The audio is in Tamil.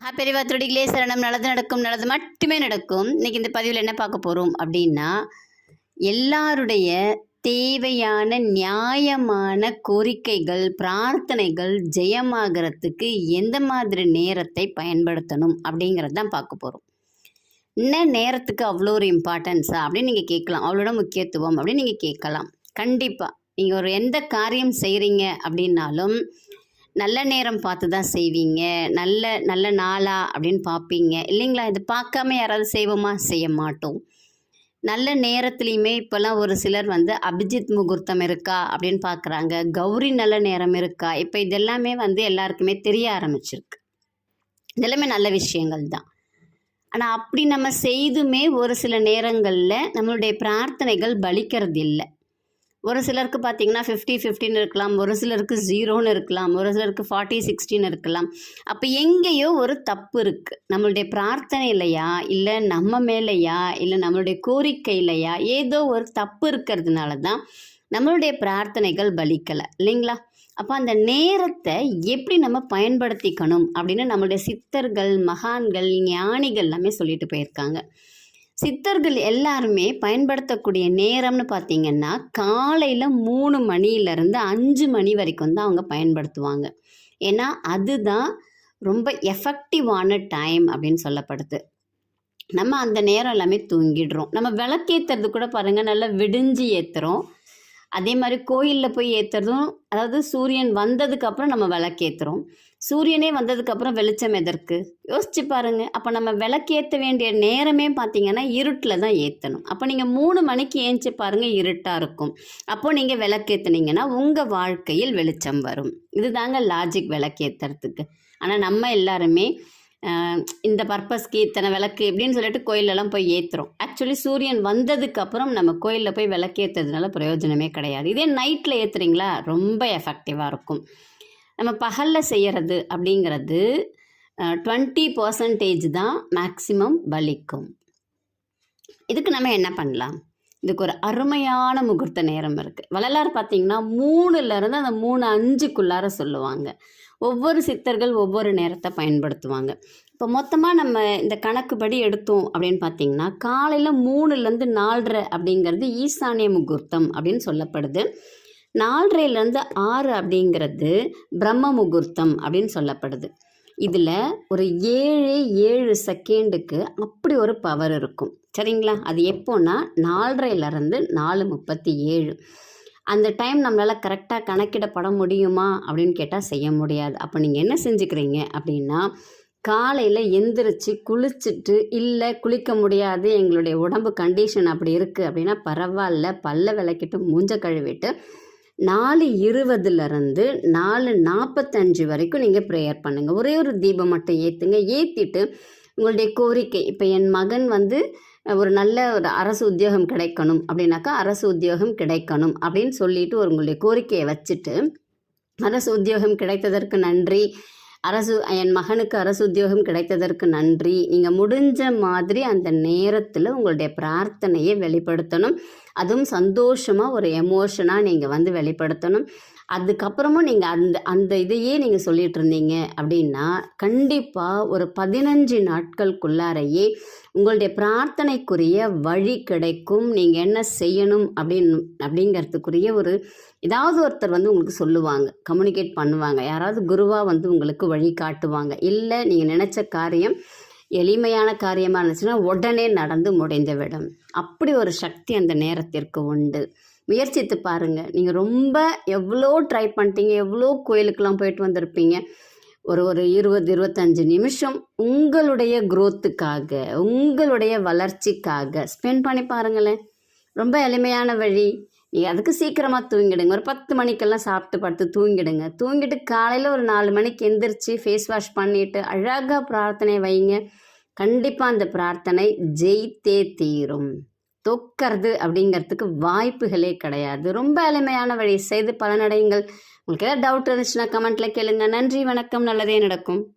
பெரியவா துடிகளே சரணம் நல்லது நடக்கும் நல்லது மட்டுமே நடக்கும். இன்னைக்கு இந்த பதிவில் என்ன பார்க்க போகிறோம் அப்படின்னா எல்லாருடைய தேவையான நியாயமான கோரிக்கைகள் பிரார்த்தனைகள் ஜெயமாகறதுக்கு எந்த மாதிரி நேரத்தை பயன்படுத்தணும் அப்படிங்கிறது தான் பார்க்க போகிறோம் என்ன நேரத்துக்கு அவ்வளோ ஒரு இம்பார்ட்டன்ஸா அப்படின்னு நீங்கள் கேட்கலாம். அவ்வளோட முக்கியத்துவம் அப்படின்னு நீங்கள் கேட்கலாம். கண்டிப்பாக நீங்கள் ஒரு எந்த காரியம் செய்கிறீங்க அப்படின்னாலும் நல்ல நேரம் பார்த்து தான் செய்வீங்க. நல்ல நல்ல நாளா அப்படின்னு பார்ப்பீங்க. இல்லைங்களா? இது பார்க்காம யாராவது செய்வோமா? செய்ய மாட்டோம். நல்ல நேரத்துலையுமே இப்போல்லாம் ஒரு சிலர் வந்து அபிஜித் முகூர்த்தம் இருக்கா அப்படின்னு பார்க்குறாங்க. கௌரி நல்ல நேரம் இருக்கா? இப்போ இதெல்லாமே வந்து எல்லாருக்குமே தெரிய ஆரம்பிச்சிருக்கு. இதெல்லாமே நல்ல விஷயங்கள் தான். ஆனால் அப்படி நம்ம செய்துமே ஒரு சில நேரங்களில் நம்மளுடைய பிரார்த்தனைகள் பலிக்கிறது இல்லை ஒரு சிலருக்கு பார்த்தீங்கன்னா ஃபிஃப்டி ஃபிஃப்டின்னு இருக்கலாம். ஒரு சிலருக்கு ஜீரோன்னு இருக்கலாம். ஒரு சிலருக்கு ஃபார்ட்டி சிக்ஸ்டின்னு இருக்கலாம். அப்போ எங்கேயோ ஒரு தப்பு இருக்குது நம்மளுடைய பிரார்த்தனை இல்லையா? இல்லை நம்ம மேலேயா? இல்லை நம்மளுடைய கோரிக்கை இல்லையா ஏதோ ஒரு தப்பு இருக்கிறதுனால தான் நம்மளுடைய பிரார்த்தனைகள் பலிக்கலை. இல்லைங்களா? அப்போ அந்த நேரத்தை எப்படி நம்ம பயன்படுத்திக்கணும் அப்படின்னு நம்மளுடைய சித்தர்கள் மகான்கள் ஞானிகள் எல்லாமே சொல்லிட்டு போயிருக்காங்க. சித்தர்கள் எல்லாருமே பயன்படுத்தக்கூடிய நேரம்னு பார்த்தீங்கன்னா காலையில் மூணு மணியிலேருந்து அஞ்சு மணி வரைக்கும் தான் அவங்க பயன்படுத்துவாங்க. ஏன்னா அதுதான் ரொம்ப எஃபெக்டிவான டைம் அப்படின்னு சொல்லப்படுது. நம்ம அந்த நேரம் எல்லாமே தூங்கிடுறோம். நம்ம விளக்கேற்றுறது கூட பாருங்கள் நல்லா விடிஞ்சு ஏற்றுறோம் அதே மாதிரி கோயிலில் போய் ஏற்றுறதும் அதாவது சூரியன் வந்ததுக்கப்புறம் நம்ம விளக்கேற்றுறோம் சூரியனே வந்ததுக்கப்புறம் வெளிச்சம் எதற்கு? யோசிச்சு பாருங்க. அப்போ நம்ம விளக்கேற்ற வேண்டிய நேரமே பார்த்தீங்கன்னா இருட்டில் தான் ஏற்றணும் அப்போ நீங்கள் மூணு மணிக்கு ஏஞ்சி பாருங்கள் இருட்டாக இருக்கும். அப்போ நீங்கள் விளக்கேற்றுனீங்கன்னா உங்கள் வாழ்க்கையில் வெளிச்சம் வரும். இதுதாங்க லாஜிக் விளக்கேற்றுறதுக்கு ஆனால் நம்ம எல்லாருமே இந்த பர்பஸ்க்கு இத்தனை விளக்கு இப்படின்னு சொல்லிட்டு கோயிலெல்லாம் போய் ஏற்றுறோம் ஆக்சுவலி சூரியன் வந்ததுக்கு அப்புறம் நம்ம கோயிலில் போய் விளக்கேற்றுறதுனால பிரயோஜனமே கிடையாது. இதே நைட்டில் ஏற்றுறீங்களா ரொம்ப எஃபெக்டிவாக இருக்கும். நம்ம பகலில் செய்கிறது அப்படிங்கிறது டுவெண்ட்டி பர்சன்டேஜ் தான் மேக்சிமம் பலிக்கும் இதுக்கு நம்ம என்ன பண்ணலாம்? இதுக்கு ஒரு அருமையான முகூர்த்த நேரம் இருக்குது வள்ளலார் பார்த்திங்கன்னா மூணுலேருந்து அந்த மூணு அஞ்சுக்குள்ளார சொல்லுவாங்க. ஒவ்வொரு சித்தர்கள் ஒவ்வொரு நேரத்தை பயன்படுத்துவாங்க. இப்போ மொத்தமாக நம்ம இந்த கணக்குப்படி எடுத்தோம் அப்படின்னு பார்த்தீங்கன்னா காலையில் மூணுலேருந்து நாலரை அப்படிங்கிறது ஈசானிய முகூர்த்தம் அப்படின்னு சொல்லப்படுது. நாலரைலேருந்து ஆறு அப்படிங்கிறது பிரம்ம முகூர்த்தம் அப்படின்னு சொல்லப்படுது. இதில் ஒரு ஏழு ஏழு செகண்டுக்கு அப்படி ஒரு பவர் இருக்கும். சரிங்களா? அது எப்போன்னா நாலரைலேருந்து நாலு முப்பத்தி ஏழு. அந்த டைம் நம்மளால் கரெக்டாக கணக்கிடப்பட முடியுமா அப்படின்னு கேட்டால் செய்ய முடியாது. அப்போ நீங்கள் என்ன செஞ்சுக்கிறீங்க அப்படின்னா காலையில் எந்திரிச்சு குளிச்சுட்டு இல்லை குளிக்க முடியாது எங்களுடைய உடம்பு கண்டிஷன் அப்படி இருக்குது அப்படின்னா பரவாயில்ல பல்ல விளக்கிட்டு மூஞ்ச கழுவிட்டு நாலு இருபதுலேருந்து நாலு நாற்பத்தஞ்சு வரைக்கும் நீங்கள் ப்ரேயர் பண்ணுங்கள் ஒரே ஒரு தீபம் மட்டும் ஏற்றுங்க ஏற்றிட்டு உங்களுடைய கோரிக்கை இப்போ என் மகன் வந்து ஒரு நல்ல ஒரு அரசு உத்தியோகம் கிடைக்கணும் அப்படின்னாக்கா அரசு உத்தியோகம் கிடைக்கணும் அப்படின்னு சொல்லிட்டு ஒரு உங்களுடைய கோரிக்கையை வச்சுட்டு அரசு உத்தியோகம் கிடைத்ததற்கு நன்றி. அரசு என் மகனுக்கு அரசு உத்தியோகம் கிடைத்ததற்கு நன்றி. நீங்கள் முடிஞ்ச மாதிரி அந்த நேரத்தில் உங்களுடைய பிரார்த்தனையை வெளிப்படுத்தணும். அதுவும் சந்தோஷமாக ஒரு எமோஷனாக நீங்கள் வந்து வெளிப்படுத்தணும். அதுக்கப்புறமும் நீங்கள் அந்த அந்த இதையே நீங்கள் சொல்லிட்டு இருந்தீங்க அப்படின்னா கண்டிப்பாக ஒரு பதினஞ்சு நாட்களுக்குள்ளாரையே உங்களுடைய பிரார்த்தனைக்குரிய வழி கிடைக்கும். நீங்கள் என்ன செய்யணும் அப்படின்னு அப்படிங்கிறதுக்குரிய ஒரு ஏதாவது ஒருத்தர் வந்து உங்களுக்கு சொல்லுவாங்க கம்யூனிகேட் பண்ணுவாங்க. யாராவது குருவாக வந்து உங்களுக்கு வழி காட்டுவாங்க. இல்லை நீங்கள் நினச்ச காரியம் எளிமையான காரியமாக இருந்துச்சுன்னா உடனே நடந்து முடிந்துவிடும் அப்படி ஒரு சக்தி அந்த நேரத்திற்கு உண்டு. முயற்சித்து பாருங்கள் நீங்கள் ரொம்ப எவ்வளோ ட்ரை பண்ணிட்டீங்க எவ்வளோ கோயிலுக்கெல்லாம் போயிட்டு வந்திருப்பீங்க. ஒரு ஒரு இருபது இருபத்தஞ்சு நிமிஷம் உங்களுடைய குரோத்துக்காக உங்களுடைய வளர்ச்சிக்காக ஸ்பெண்ட் பண்ணி பாருங்களேன். ரொம்ப எளிமையான வழி. நீங்கள் அதுக்கு சீக்கிரமாக தூங்கிடுங்க. ஒரு பத்து மணிக்கெல்லாம் சாப்பிட்டு படுத்து தூங்கிடுங்க. தூங்கிட்டு காலையில் ஒரு நாலு மணிக்கு எந்திரிச்சு ஃபேஸ் வாஷ் பண்ணிவிட்டு அழகாக பிரார்த்தனை வைங்க. கண்டிப்பாக அந்த பிரார்த்தனை ஜெயித்தே தீரும். தொக்கிறது அப்படிங்கிறதுக்கு வாய்ப்புகளே கிடையாது. ரொம்ப எளிமையான வழி. செய்து பலனடையுங்கள். உங்களுக்கு ஏதாவது டவுட் இருந்துச்சுன்னா கமெண்ட்டில் கேளுங்க. நன்றி வணக்கம். நல்லதே நடக்கும்.